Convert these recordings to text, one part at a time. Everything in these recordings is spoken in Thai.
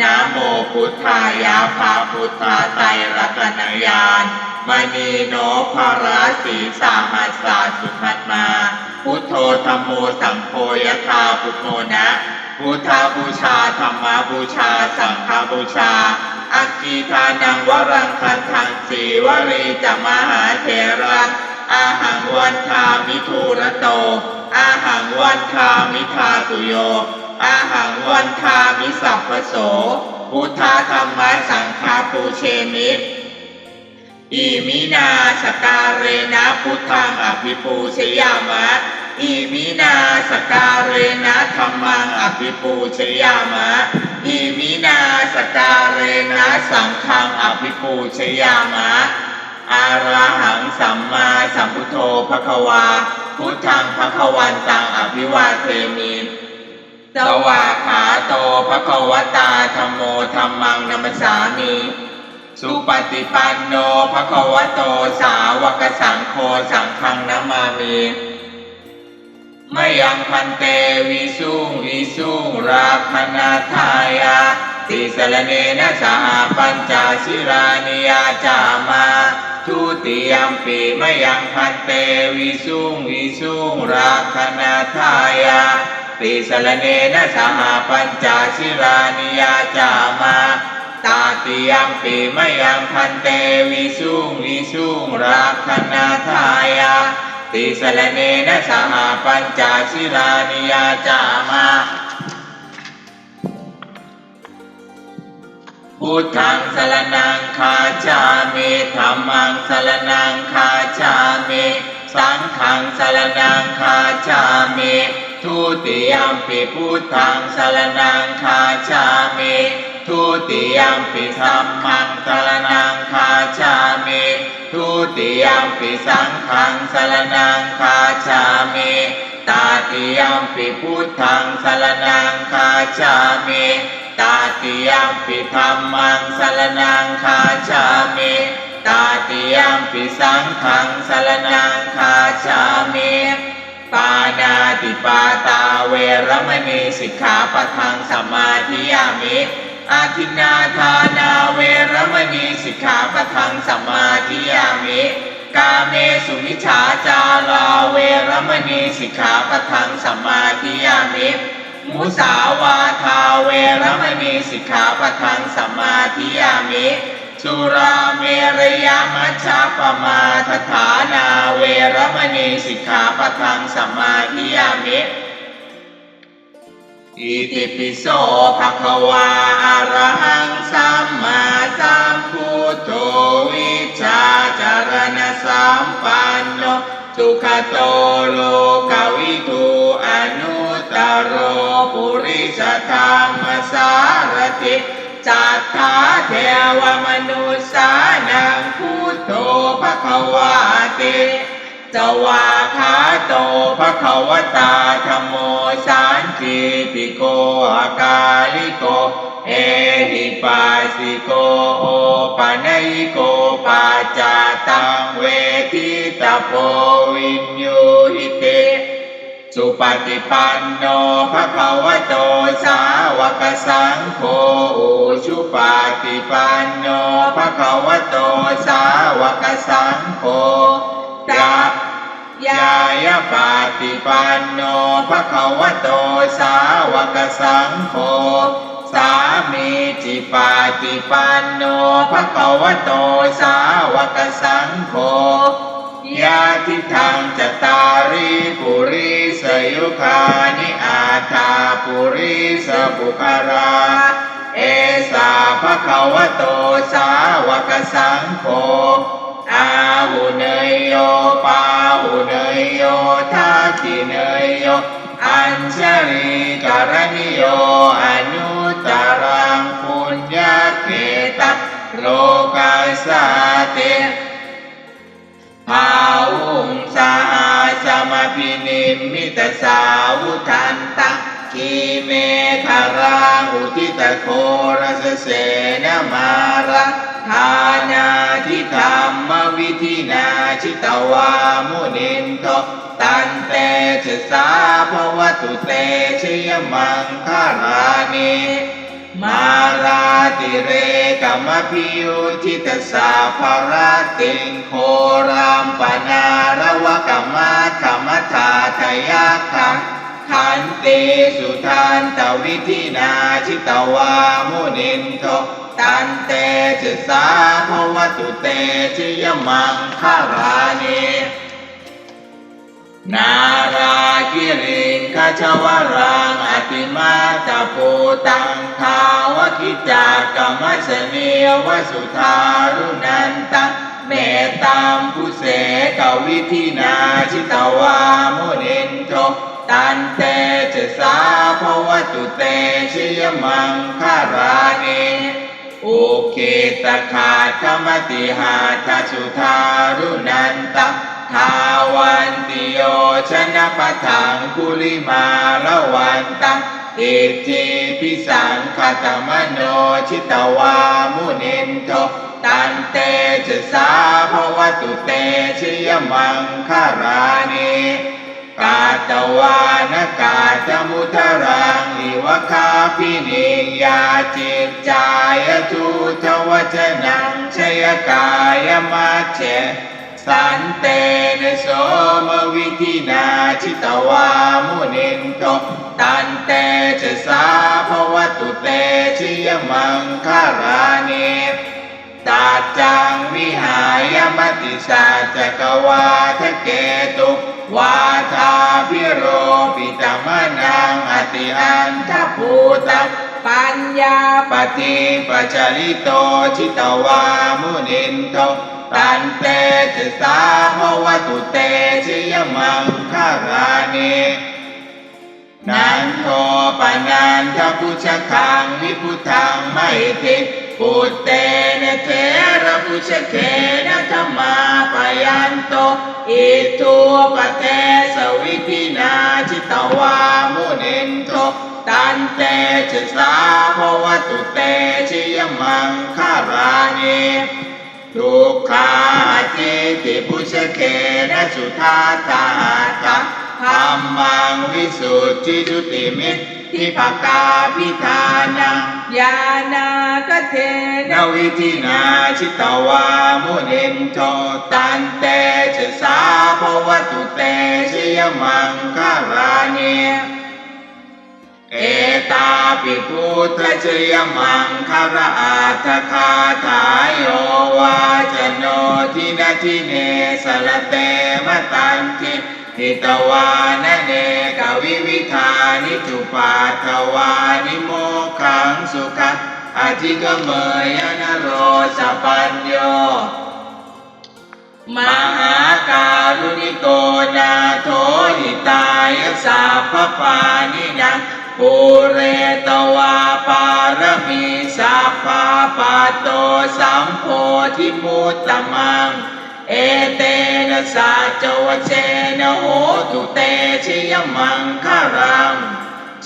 นะโมพุทธายะภาพุทธาไตรรัตนญาณมณีโนภราสีสาหัสสาสุขัตมา พุทโธธรรมโมสังโฆยะธาพุทโธนะพุทธาบูชาธรรมบูชา สังฆบูชา อักขีทานังวรังคันทังสีวรีจะมหาเถระอาหังวันทามิทูรโต อาหังวันทามิทาตุโย อาหังวันทามิสัพพโส พุทธาธรรมะสังฆาปูเชมิอิมินาสการเรนะพุทธังอภิปูชยามะอิมินาสการเรนะธรรมังอภิปูชยามะอิมินาสการเรนะสังฆังอภิปูชยามะอาระหังสัมมาสัมพุทโธภควา พุทธังภควันตังอภิวาเทมิ สวาขาโตภควตาธรรมโมธรรมังนัมสสามิสุปฏิปันโนภควโตสาวกสังโฆสังฆังนามามิมยังพันเตวิสุงวิสุงราคณาทายาติสรเนนะสหปัญจศิรานิยาจามาทุติยมปีมยังพันเตวิสุงวิสุงราคณาทายา ติสรเนนะสหปัญจศิรานิยาจามาตาติยัมปีมยังพันเตวิสุงวิสุงราคณาทายาติสรเนนะสหปัญจศิรานิยาจามาพุทธังสรนังคาจามิธรรมังสรนังคาจามิ สังฆังสรนังคาจามิ ทุติยมปิพุทธังสรนังคาจามิทุติยมปิสัมมังสรนังคาจามิทุติยมปิสังฆังสรนังคาจามิตาติยมปิพุทธังสรนังคาจามิตาติยมปิธรรมังสรนังคาจามิตาติยมปิสังฆังสรนังคาจามิ ปานาติปาตาเวรมณีสิกขาปะทังสมมาธิยามิอาทินาทานาเวรมณีสิกขาปะทังสมมาธิยามิ กาเมสุมิจฉาจาราเวรมณีสิกขาปะทังสมมาธิยามิ มุสาวาทาเวรมณีสิกขาปะทังสมมาธิยามิ สุราเมรยามัชฌาปมาทฐานาเวรมณีสิกขาปะทังสัมมาธิยามิอิติปิโสภะคะวาอะระหังสัมมาสัมพุทโธวิชาจารณสัมปันโนสุขโตโลกวิทูอนุตตโรปุริสธรรมสารติ จัตถาเทวมนุษสานังพุทโธภะคะวาติสวาขาโตภะคะวตาธรรมโมสันติติโกอาคาลิโก เอหิปัสสิโกโอปัญญิโกปัจจาตังเวทิตาโพวินยูหิเต สุปฏิปันโนภะคะวะโตสาวกสังโฆอุชุปฏิปันโนภะคะวะโตสาวกสังโฆยะยายาปฏิปันโนภะคะวะโตสาวกสังโฆสามีจิปาติปันโนภะคะวะโตสาวกสังโฆ ยาทิทังจตาริปุริสยุคานิอาตาปุริสบุคาราเอสาภะคะวะโตสาวกสังโฆอาหุเนยโยปาหุเนยโยทักขิเนยโยอัญชลีการณิโยอนุตรังปุญญาเขตัสโลกาสาเต ภาวุงสาสมพินิมิตสาวุทันตังทีเมคาราอุทิตโครสเสนมาระทานาทิธรรมวิธินาชิตวามุนินโทตันเตชะสาภวตุเตชยมังคารานิ มาราติเรกมพิยุทิตสาภรติงโครามปนารวะกมมาขมทาทยาคังขันติสุทันตวิธินาชิตวามุนินโทตันเตชะสาภวตุเตชยมังคารานิ นาราคิริงคชวรังอติมาตาโพตังทาวคิจากรรมสเนียวสุทารุนันตังเมตตามผู้เสกวิธินาชิตวามุนินโทตันเตชะสาภวตุเตชยมังคารานิอุเคตคาธรรมติหาทัสุทารุนันต ทาวันติโยชนะปะทังกุลิมาละวันตังอิทธิพิสังคตมโนชิตวามุนินโทตันเตชะสาภวตุเตชยมังคารานิกาตวานกาจมุทรังอิวคาพินิยาจิตจายทุทวจนังชยกายมัจเจ สันเตนโสมวิธินาชิตวามุนินโตตันเตจะสาภวตุเตชิยมังคารานิ ตาจังวิหายมติสาจักวาทะเกตุวาทาพิโรปิตมนังอติอันทภูตังปัญญาปฏิปัจจลิโตชิตวามุนินโตตันเตชะสาภวตุเตชิยมังคารานินันโทปนันทพุชคังวิพุทังไม่ติ ปุเตนะเทระพุชเคนะธรรมาปยันโตอิทุปเตสวิธินาจิตวามุนินโทตันเตชะสาภวตุเตชิยมังคารานิทุกขาทิติพุชเคนะสุทาตาตะธรรมังวิสุทธิจุติมิต ทิภกาพิธานังยานากเทนวิธินาชิตวามุนินโทตันเตชะสาภวตุเตชยมังคารานิเอตาปิพุทธชยมังคาราอาทคาถายโยวาจโนทินาทิเนสลเตมตันทิ ทิตวานเนกวิวิธานิจุปาทวานิโมขังสุขังอธิกเมยนโรสปัญโยมหาการุณิโกนาโทหิตายสัพปานินังปุเรตวาปารมีสัพพะปัตโตสัมโพธิมุตตมัง เอเตนะสัจวเชนะโหตุเตชิยมังคารัง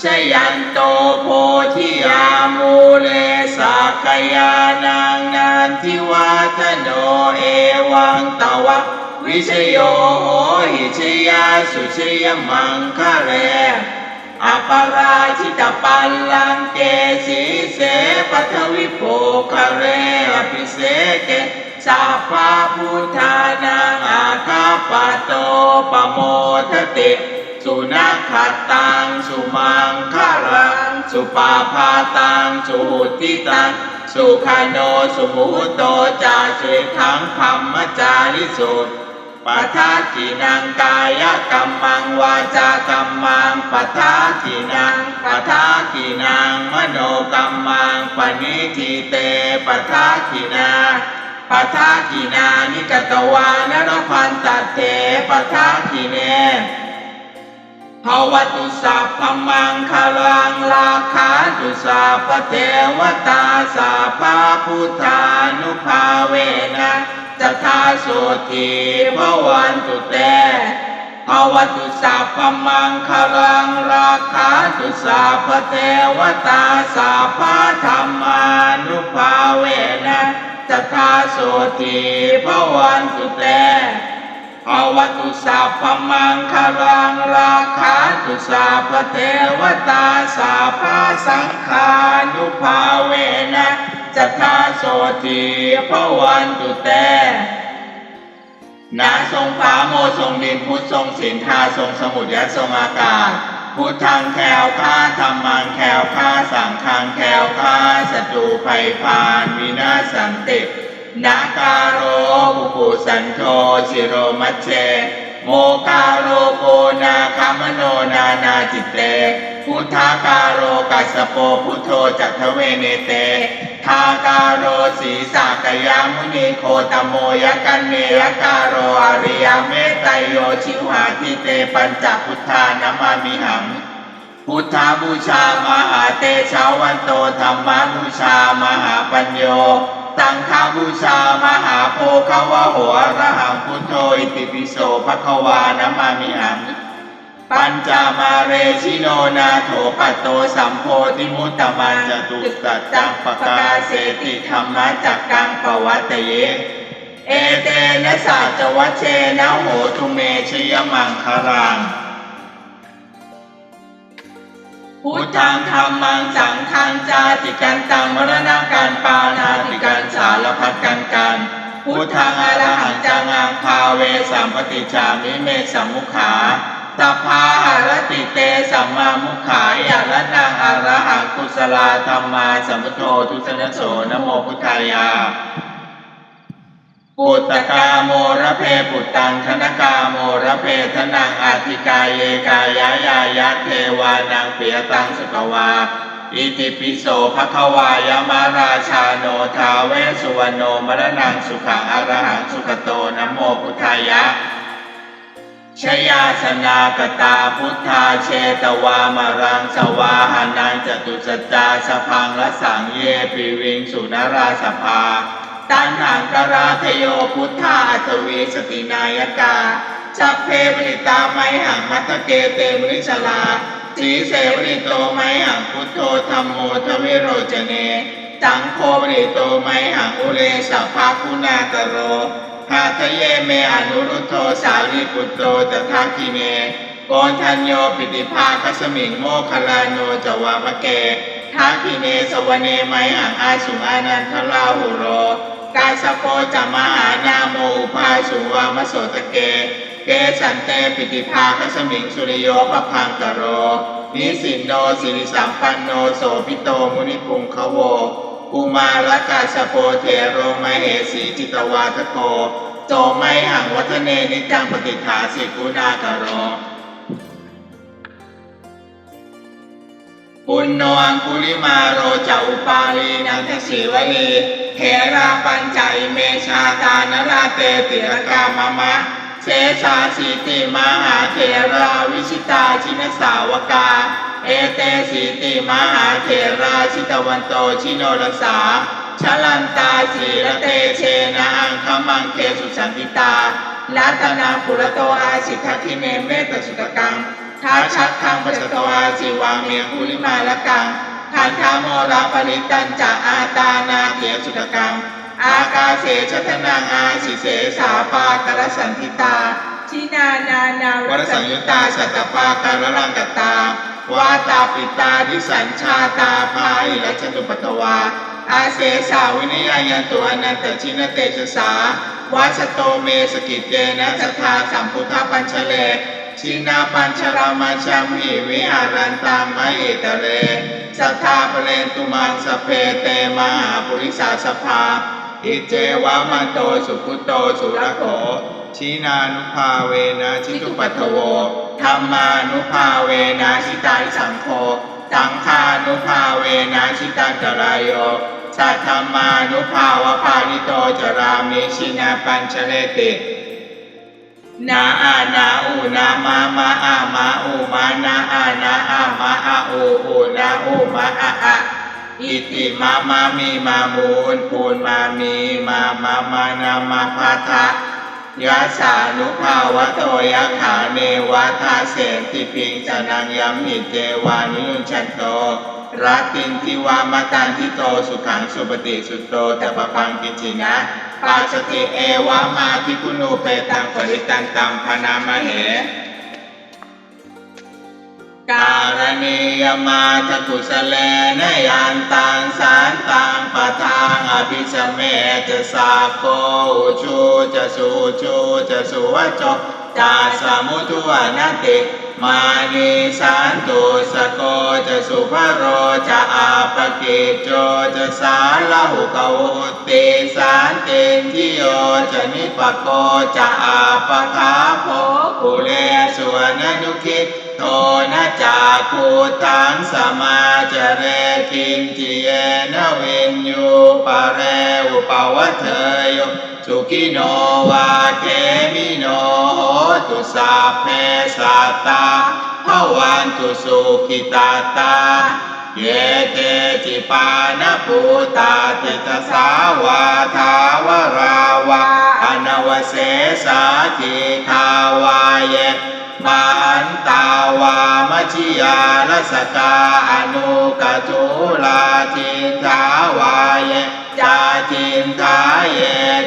ชยันโตโพธิยามูเลสักยานังนันทิวาทโนเอวังตวะวิชโยโหหิชยาสุชยมังคะเรอปาราชิตปัลลังเกสีเสปัทวิโภคะเรอภิเสเก สัพพะพุทธานังอาคาปโตปโมทติ สุนัขขตังสุมังคารังสุปาพาตังสุหุติตังสุขโนสุมุโตจาสุขังธรรมจาริสุปัทากินังกายกรรมังวาจากรรมังปัทากินังปัทากินังมโนกรรมังปณิทิเตปัทากินา ปัทากินานิกตวานรพันตเถปัทากิเนภวตุสัพพมังคลังลาคาตุสัพเทวตาสัพพพุทธานุภาเวนะจัทาโสทีพวันตุเตภวตุสัพพมังคลังราคาตุสัพพเทวตาสัพพธรรมานุภาเวนะ ตถาโสติภวันตุเตภวตุสัพพมังคลังราคาตุสัพพเทวตาสัพพสังฆานุภาเวนะจัตตาโสติภวันตุเตนาทรงฟ้าโมทรงดินพุทธทรงสินทาทรงสมุทรยะทรงอากาศ พุทธังแควคาธรรมังแควคาสังฆังแควคาดศัตรูภัยพานวินาศสันตินาการโรปุปุสันโธชิโรมัชเช โมกาโรโกนาคามโนนานาจิตเต พุทธาการโรกัสโปพุทโธจัตถเวเนเตทาการโรสีสากยามุนีโคตโมยกันเนยการโรอริยเมตไตโยชิวหาทิเตปัญจพุทธานามามิหังพุทธาบูชามหาเตชาวันโตธรรมบูชามหาปัญโย สังฆบูชามหาโพคาวะหอะระหังพุทโธอิติปิโสภะคะวานะมามิหังปัญจามาเรชิโนนาโถปัตโตสัมโพธิมุตตมันจตุสัจจังปกาเสติธรรมะจักกังปวัตเย เอเตนะสัจวัชเชนะโหตุเมชยมังคารัง พุทธังธรรมังสังฆังจาติกันตังมรณะการปานาติกันสารพัดกันกัน พุทธังอรหังจังังภาเวสัมปติจามิเมสัมมุขาสัพพาหารติเตสัมมามุขายะระนังอรหังกุศลาธรรมาสัมพุทโธทุสนโสนะโมพุทธายา ปุตตกาโมระเพปุตตังธนกาโมระเพทนังอาทิกายเยกายายายะเทวานังเปียตังสกวา อิติปิโสภควายามาราชาโนทาเวสุวรรณโนมรณังสุขังอรหังสุขโตนะโมพุทธายะชยาสนากตาพุทธาเชตวามารังสวาหานังจตุสัจจาสพังละสังเยปิวิงสุนราสภา ตันหังกราทโยพุทธาอัตวีสตินายกาชัพเพปริตาไมหังมัตตเกเตมริชลาสีเสวริโตไมหังพุทโธธรรมโมทวิโรจเนจังโคปริโตไมหังอุเรสัพพาคุณากโรหาทะเยเมอนุรุโทสารีปุตโตตถาคิเนโกนทัญโยปิติภาคสมิงโมคลาโนจวามะเกทักคิเนสวเนไมหังอาสุอานันทลาหุโร กาสโปจะมหานาโมอุปาสุวามโสตเก เกสันเตปิติภาคสมิงสุริโยพพังกโร นิสินโนสิริสัมปันโนโสพิโตมุนิปุงคโวกุมารกาสโปเทโรมเหสีจิตวาทโกโจไมหังวัฒเนนิจังปฏิฐาสิกุณากโรปุณโนอังคุลิมาโรจะอุปาลีนันทศิวลี เทราปัญจอิเมชาตานราเตติรกามามะเสชาสีติมหาเทราวิชิตาชินสาวกา เอเตสีติมหาเทราชิตวันโตชิโนรสาชลันตาสีระเตเชนะอังคมังเกสุสันติตาลัตนาปุระโตอาสิทธิเนเมตสุตกังท้าชักขังปัจจตวาจิวาเมียกุลิมาละกัง ทันทาโมราปริตันจะอาตานาเกียสุตกัง อากาเสชทนังอาสิเสสาปากรสันทิตา ชินานานาวรสังยุตาสัตตปาการลังกตาวาตาปิตาดิสัญชาตาภาอิรัชตุปตวา อาเสสาวินิยายันตุอนันตชินเตชะสาวาสโตเมสกิเจนะสัทาสัมพุทธปัญชเล ชินาปัญชรามาชัมหิวิหารันตังมะเอตเรสัทธาเปเรตุมังสพเพเตมหาปุริสาสภา อิเจวามันโตสุพุโตสุรโขชีนานุภาเวนะชิตุปัทโวธรรมานุภาเวนะชิตาสังโฆสังฆานุภาเวนะชิตันตรายโยสัทธรรมานุภาวะภานิโตจรามิชินาปัญชเลติ นาอานาอูนามามาอามาอูมานาอานาอามาอาอูอูนาอูมาอาอาอิติมามามีมามูลปูนมามีมามามานามาพาทะยะสานุภาวะโตยะขาเนวะทาเสติปิงจนังยัมหิเจวานุยุญชันโตรัตินทิวามตันทิโตสุขังสุปฏิสุตโตตปะปังกิจินะ ปัสสติเอวะมาทิคุณูเปตังปริตันตังพนามเหการณียมาทกุสเลนยันตังสารตังปะทางอภิสเมจะสาโกชูจะสูชูจะสุวจจจาสมุทุวนติมานีสันตุสโกจะสุภโรจะอาปกิจโจจะสาลหุกวุติ สานเตทิโยจนิปโกจะอาปคาโภกุเลสวนนุคิตโทนะจากคูทังสมาจเรกินจิเยนเวนยูปะเรอุปาวัเทโยสุขิโนวาเกมิโนโหตุสาเพสัตตาภวันตุสุขิตาตา เยเตจิปานภูตาติตสาวาทาวราวาอนวเสสาธิคาวาเยมาอันตาวามชิยาลสกาอนุกจุลาจินทาวายเยจาจินทาเย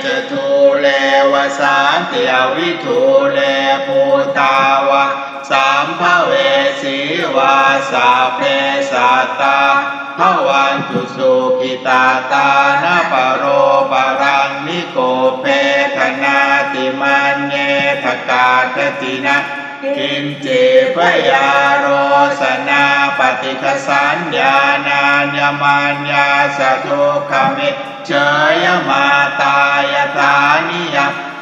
จะทูเลวสานเตียวิทูเลภูตาวาสามภเวาสาเพสัตตาภวันตุสุขิตาตานาปโรปรังนิโกเพธนาติมันเนทกาตตินะกินจิพยาโรสนาปฏิคสัญญาณานยมัญญาสทุกขมิเชยมาตายตานิย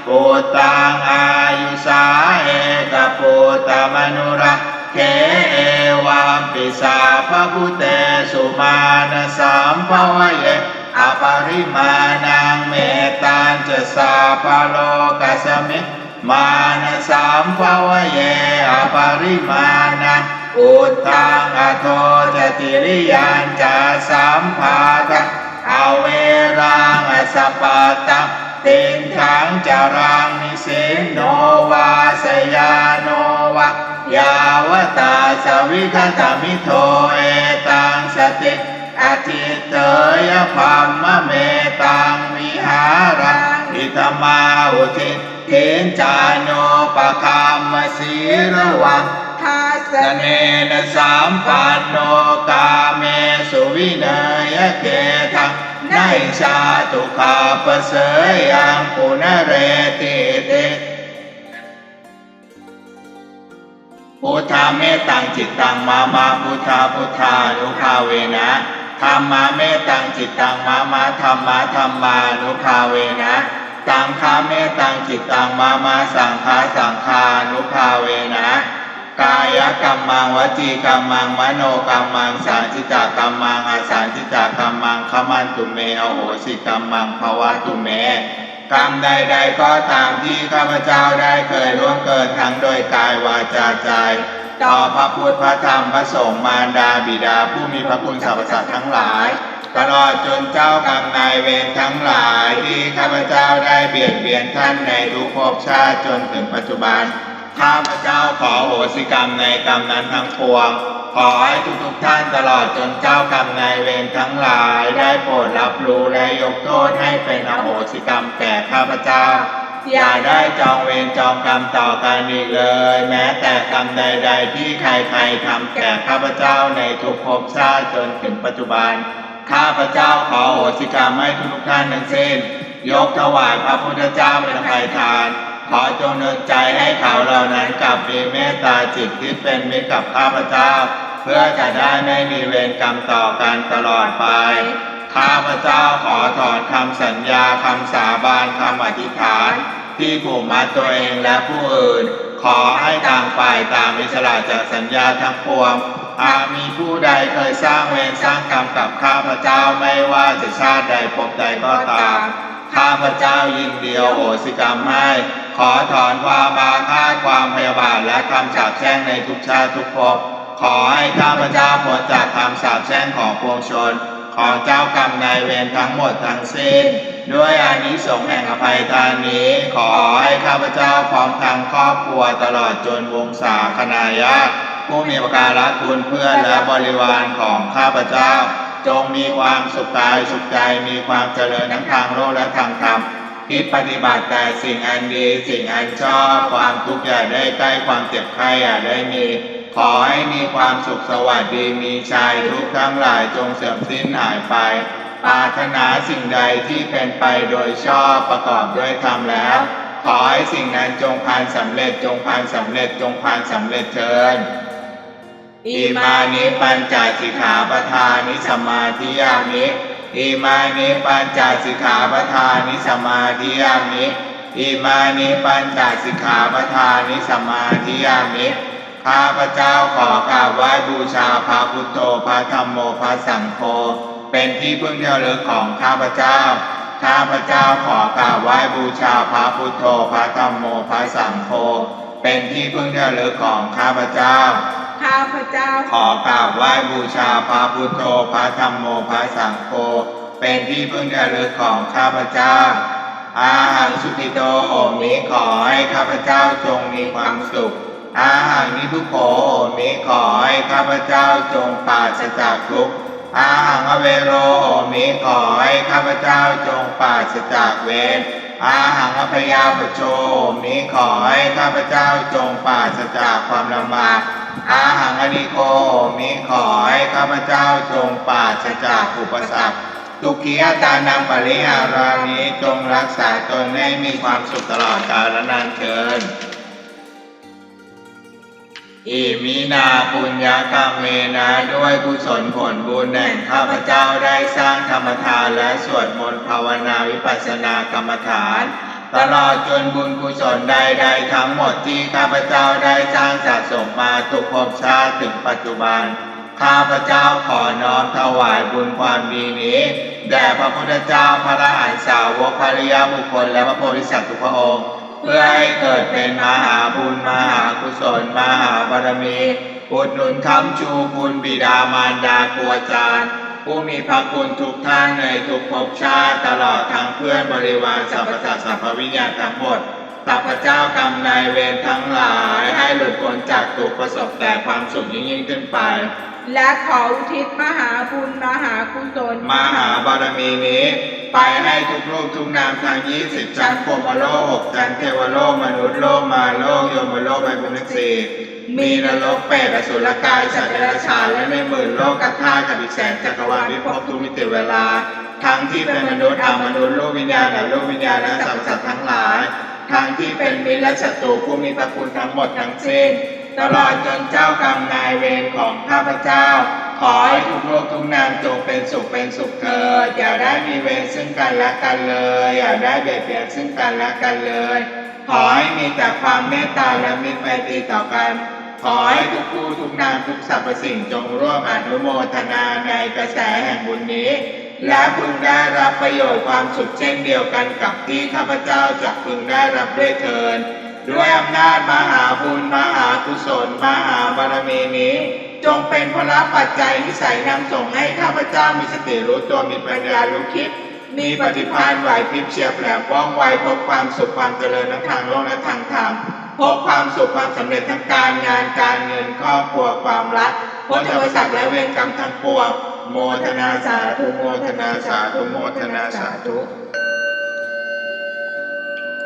ปุตตังอายุสาเอกปุตตมนุระ เคเอวัมปิสาภพุเตสุมาณสัมภวเยอปริมาณังเมตตันจะสาภโลกัสมิมานะสามภวเยอปริมาณังอุตตังอโทจติริยันจะสัมภาทะอเวรังอสปะตังติงขังจารังนิสินโนวาสยาโนวะ ยาวตาสวิคตมิโทเอตังสติอาทิตเตยพัมมะเมตังวิหารังอิธมาอุทิเกณจาโนปะคามสีระวังทาสเนนสามปันโนกาเมสุวินยเกทังไนชาตุขาปเสยยังปุณเรติเต พุทธาเมตังจิตตังมามาพุทธาพุทธานุภาเวนะธรรมาเมตังจิตตังมามาธรรมาธรรมานุภาเวนะสังฆาเมตังจิตตังมามาสังฆาสังฆานุภาเวนะกายกรรมังวจีกรรมังมโนกรรมังสารจิตกรรมังอาสารจิตกรรมังขมันตุเมอโหสิกรรมังภาวะตุเม กรรมใด ๆ ก็ตามที่ข้าพเจ้าได้เคยล่วงเกินทั้งโดยกายวาจาใจ ต่อพระพุทธพระธรรมพระสงฆ์มารดาบิดาผู้มีพระคุณสรรพสัตว์ทั้งหลาย ตลอดจนเจ้ากรรมนายเวรทั้งหลายที่ข้าพเจ้าได้เบียดเบียนท่านในทุกภพชาติจนถึงปัจจุบันข้าพเจ้าขอโหสิกรรมในกรรมนั้นทั้งปวง ขอให้ทุกๆท่านตลอดจนเจ้ากรรมนายเวรทั้งหลาย ได้โปรดรับรู้และยกโทษให้เป็นอโหสิกรรมแก่ข้าพเจ้า อย่าได้จองเวรจองกรรมต่อกันอีกเลย แม้แต่กรรมใด ๆ ที่ใครๆทำแก่ข้าพเจ้าในทุกภพชาติจนถึงปัจจุบัน ข้าพเจ้าขอโหสิกรรมให้ทุกๆท่านทั้งสิ้น ยกถวายพระพุทธเจ้าเป็นอภัยทาน ขอจงนึกใจให้เขาเหล่านั้นกลับมีเมตตาจิตที่เป็นมิตรกับข้าพเจ้า เพื่อจะได้ไม่มีเวรกรรมต่อกันตลอดไป ข้าพเจ้าขอถอนคำสัญญาคำสาบานคำอธิษฐาน ที่ผูกมัดตัวเองและผู้อื่น ขอให้ต่างฝ่ายต่างอิสระจากสัญญาทั้งปวงหากมีผู้ใดเคยสร้างเวรสร้างกรรมกับข้าพเจ้าไม่ว่าจะชาติใดภพใดก็ตาม ข้าพเจ้ายินเดีโอโหสิกรรมให้ ขอถอนความอาฆาตความพยาบาทและคำสาปแช่งในทุกชาติทุกภพขอให้ข้าพเจ้าพ้นจากคำสาปแช่งของปวงชน ของเจ้ากรรมนายเวรทั้งหมดทั้งสิ้น ด้วยอานิสงส์แห่งอภัยทานนี้ ขอให้ข้าพเจ้าพร้อมทั้งครอบครัวตลอดจนวงศาคณาญาติผู้มีประการะคุณเพื่อนและบริวารของข้าพเจ้า จงมีความสุขกายสุขใจมีความเจริญทั้งทางโลกและทางธรรม คิดปฏิบัติแต่สิ่งอันดีสิ่งอันชอบความทุกข์อย่าได้ใกล้ความเจ็บไข้อย่าได้มี ขอให้มีความสุขสวัสดีมีชัยทุกทั้งหลายจงเสื่อมสิ้นหายไปปรารถนาสิ่งใดที่เป็นไปโดยชอบประกอบด้วยธรรมแล้ว ขอให้สิ่งนั้นจงพานสำเร็จจงพานสำเร็จจงพานสำเร็จเชิญอิมานิปัญจสิกขาปทานิสมมาธิยามิ อิมานิปัญจสิกขาปทานิสมมาธิยามิอิมานิปัญจสิกขาปทานิสมมาธิยามิข้าพเจ้าขอกราบไหว้บูชาพระพุทโธพระธรรมโมพระสังโฆเป็นที่พึ่งที่ระลึกของข้าพเจ้า ข้าพเจ้าขอกราบไหว้บูชาพระพุทโธพระธรรมโมพระสังโฆเป็นที่พึ่งที่ระลึกของข้าพเจ้า ข้าพเจ้าขอกราบไหว้บูชาพระพุทโธพระธรรมโมพระสังโฆเป็นที่พึ่งระลึกของข้าพเจ้า อาหังสุติโตโอมิขอให้ข้าพเจ้าจงมีความสุข อาหังนิพุโขโอมิขอให้ข้าพเจ้าจงปราศจากทุกข์อาหังอเวโรโอมิขอให้ข้าพเจ้าจงปราศจากเวรอาหังอพยาปโชอมิขอให้ข้าพเจ้าจงปราศจากความลำบาก อาหังอนิโกมิขอให้ข้าพเจ้าจงปราศจากอุปสรรคทุกขียตานังปริหารานิจงรักษาตนให้มีความสุขตลอดกาลนานเชิญอิมินาปุญญากรรมเมนะด้วยกุศลผลบุญแห่งข้าพเจ้าได้สร้างธรรมทานและสวดมนต์ภาวนาวิปัสสนากรรมฐาน ตลอดจนบุญกุศลใดๆทั้งหมดที่ข้าพเจ้าได้สร้างสะสมมาทุกภพชาติถึงปัจจุบัน ข้าพเจ้าขอน้อมถวายบุญความดีนี้ แด่พระพุทธเจ้าพระอรหันตสาวกภริยาบุคคลและพระโพธิสัตว์ทุกพระองค์ เพื่อให้เกิดเป็นมหาบุญมหากุศลมหาบารมีอุดหนุนคำชูคุณบิดามารดาครูอาจารย์ ผู้มีพระคุณทุกท่านในทุกภพชาติตลอดทั้งเพื่อนบริวารสรรพสัตว์สรรพวิญญาณทั้งหมดสัพพเจ้ากรรมนายเวรทั้งหลายให้หลุดพ้นจากทุกข์ประสบแต่ความสุขยิ่งยิ่งขึ้นไป และขออุทิศมหาบุญมหากุศลมหาบารมีนี้ ไปให้ทุกรูปทุกนามทางยี่สิบชั้นพรหมโลกหกชั้นเทวโลกมนุษย์โลกมาโลกโยมโลกใบบุญสี มีนรกเปรตอสุรกายสัตว์เดรัจฉานและในหมื่นโลกกัตถากับอีกแสนจักรวาลวิภพทุกมิติเวลา ทั้งที่เป็นมนุษย์อามนุษย์โลกวิญญาณและโลกวิญญาณและสรรพสัตว์ทั้งหลาย ทั้งที่เป็นมิตรและศัตรูผู้มีพระคุณทั้งหมดทั้งสิ้นตลอดจนเจ้ากรรมนายเวรของข้าพเจ้า ขอให้ทุกโลกทุกนามจงเป็นสุขเป็นสุขเถิดอย่าได้มีเวรซึ่งกันและกันเลย อย่าได้เบียดเบียนซึ่งกันและกันเลย ขอให้มีแต่ความเมตตาและมิตรไมตรีต่อกัน ขอให้ทุกผู้ทุกนามทุกสรรพสิ่งจงร่วมอนุโมทนาในกระแสแห่งบุญนี้ และพึงได้รับประโยชน์ความสุขเช่นเดียวกันกับที่ข้าพเจ้าจะพึงได้รับด้วยเทินด้วยอำนาจมหาบุญมหากุศลมหาบารมีนี้ จงเป็นพละปัจจัยนิสัยนำส่งให้ข้าพเจ้ามีสติรู้ตัวมีปัญญารู้คิดมีปฏิภาณไหวพริบเฉียบแหลมว่องไวพบความสุขความเจริญทั้งทางโลกและทางธรรม พบความสุขความสำเร็จทั้งการงานการเงินครอบครัวความรักพ้นจากอุปสรรคและเวรกรรมทั้งปวงโมทนาสาธุโมทนาสาธุโมทนาสาธุ